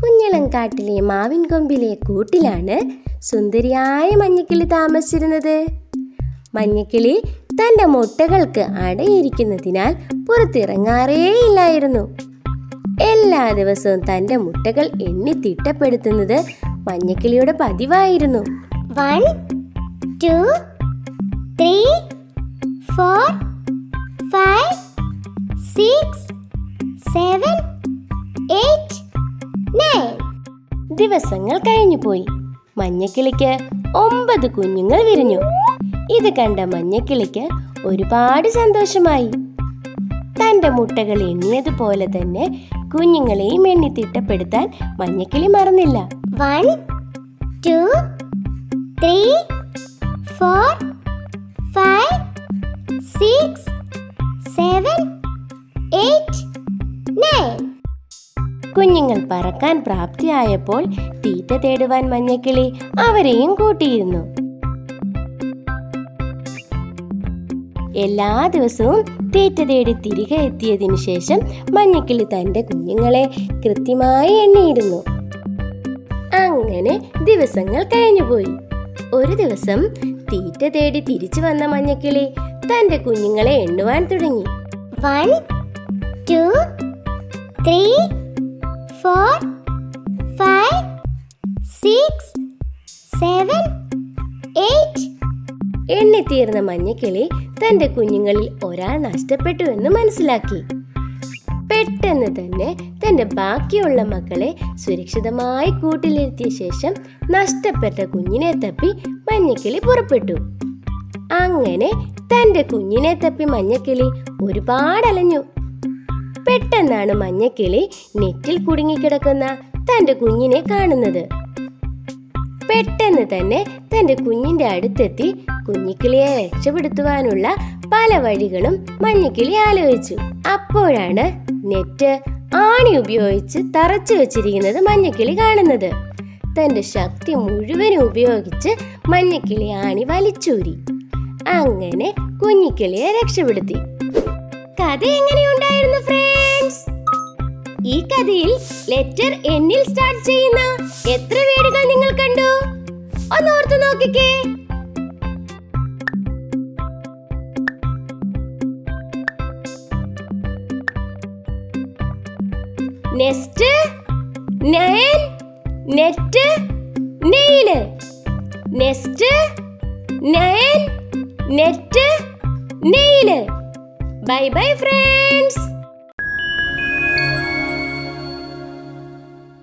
കുഞ്ഞലങ്കാട്ടിലെ മാവിൻ കൊമ്പിലെ കൂട്ടിലാണ് സുന്ദരിയായ മഞ്ഞക്കിളി താമസിച്ചിരുന്നത്. മഞ്ഞക്കിളി തന്റെ മുട്ടകൾക്ക് അടയിരിക്കുന്നതിനാൽ പുറത്തിറങ്ങാറേയില്ലായിരുന്നു. എല്ലാ ദിവസവും തന്റെ മുട്ടകൾ എണ്ണി തിട്ടപ്പെടുത്തുന്നത് മഞ്ഞക്കിളിയുടെ പതിവായിരുന്നു. One two three four five six seven eight nine ദിവസങ്ങൾ കഴിഞ്ഞുപോയി മഞ്ഞക്കിളിക്ക് ഒമ്പത് കുഞ്ഞുങ്ങൾ വിരിഞ്ഞു. ഇത് കണ്ട മഞ്ഞക്കിളിക്ക് ഒരുപാട് സന്തോഷമായി. തന്റെ മുട്ടകൾ എണ്ണിയതുപോലെ തന്നെ കുഞ്ഞുങ്ങളെയും എണ്ണി തിട്ടപ്പെടുത്താൻ മഞ്ഞക്കിളി മറന്നില്ല. One two three four five six seven കുഞ്ഞുങ്ങൾ പറക്കാൻ പ്രാപ്തിയായപ്പോൾ തീറ്റ തേടുവാൻ മഞ്ഞക്കിളി അവരെയും കൂട്ടിയിരുന്നു. എല്ലാ ദിവസവും തീറ്റ തേടി തിരികെ എത്തിയതിനു ശേഷം മഞ്ഞക്കിളി തന്റെ കുഞ്ഞുങ്ങളെ കൃത്യമായി എണ്ണിയിരുന്നു. അങ്ങനെ ദിവസങ്ങൾ കഴിഞ്ഞുപോയി ഒരു ദിവസം തീറ്റ തേടി തിരിച്ചു വന്ന മഞ്ഞക്കിളി തന്റെ കുഞ്ഞുങ്ങളെ എണ്ണുവാൻ തുടങ്ങി. One two three four five six seven eight. എണ്ണിത്തീർന്ന മഞ്ഞക്കിളി തന്റെ കുഞ്ഞുങ്ങളിൽ ഒരാൾ നഷ്ടപ്പെട്ടു എന്ന് മനസ്സിലാക്കി. പെട്ടെന്ന് തന്നെ തന്റെ ബാക്കിയുള്ള മക്കളെ സുരക്ഷിതമായി കൂട്ടിലിരുത്തിയ ശേഷം നഷ്ടപ്പെട്ട കുഞ്ഞിനെ തപ്പി മഞ്ഞക്കിളി പുറപ്പെട്ടു. അങ്ങനെ തന്റെ കുഞ്ഞിനെ തപ്പി മഞ്ഞക്കിളി ഒരുപാട് അലഞ്ഞു പെട്ടെന്നാണ് മഞ്ഞക്കിളി നെറ്റിൽ കുടുങ്ങിക്കിടക്കുന്ന തന്റെ കുഞ്ഞിനെ കാണുന്നത്. പെട്ടെന്ന് തന്നെ തന്റെ കുഞ്ഞിന്റെ അടുത്തെത്തി കുഞ്ഞിക്കിളിയെ രക്ഷപ്പെടുത്തുവാനുള്ള പല വഴികളും മഞ്ഞക്കിളി ആലോചിച്ചു. അപ്പോഴാണ് നെറ്റ് ആണി ഉപയോഗിച്ച് തറച്ചു വെച്ചിരിക്കുന്നത് മഞ്ഞക്കിളി കാണുന്നത്. തന്റെ ശക്തി മുഴുവനും ഉപയോഗിച്ച് മഞ്ഞക്കിളി ആണി വലിച്ചൂരി. അങ്ങനെ കുഞ്ഞിക്കിളിയെ രക്ഷപ്പെടുത്തി. കഥ ഈ കഥയിൽ ലെറ്റർ എന്നിൽ സ്റ്റാർട്ട് ചെയ്യുന്ന എത്ര വീടുകൾ നിങ്ങൾ കണ്ടു? ഒന്ന് ഓർത്തു നോക്കിക്കേ. Nest nine net nail. Nest nine net nail. Bye bye friends.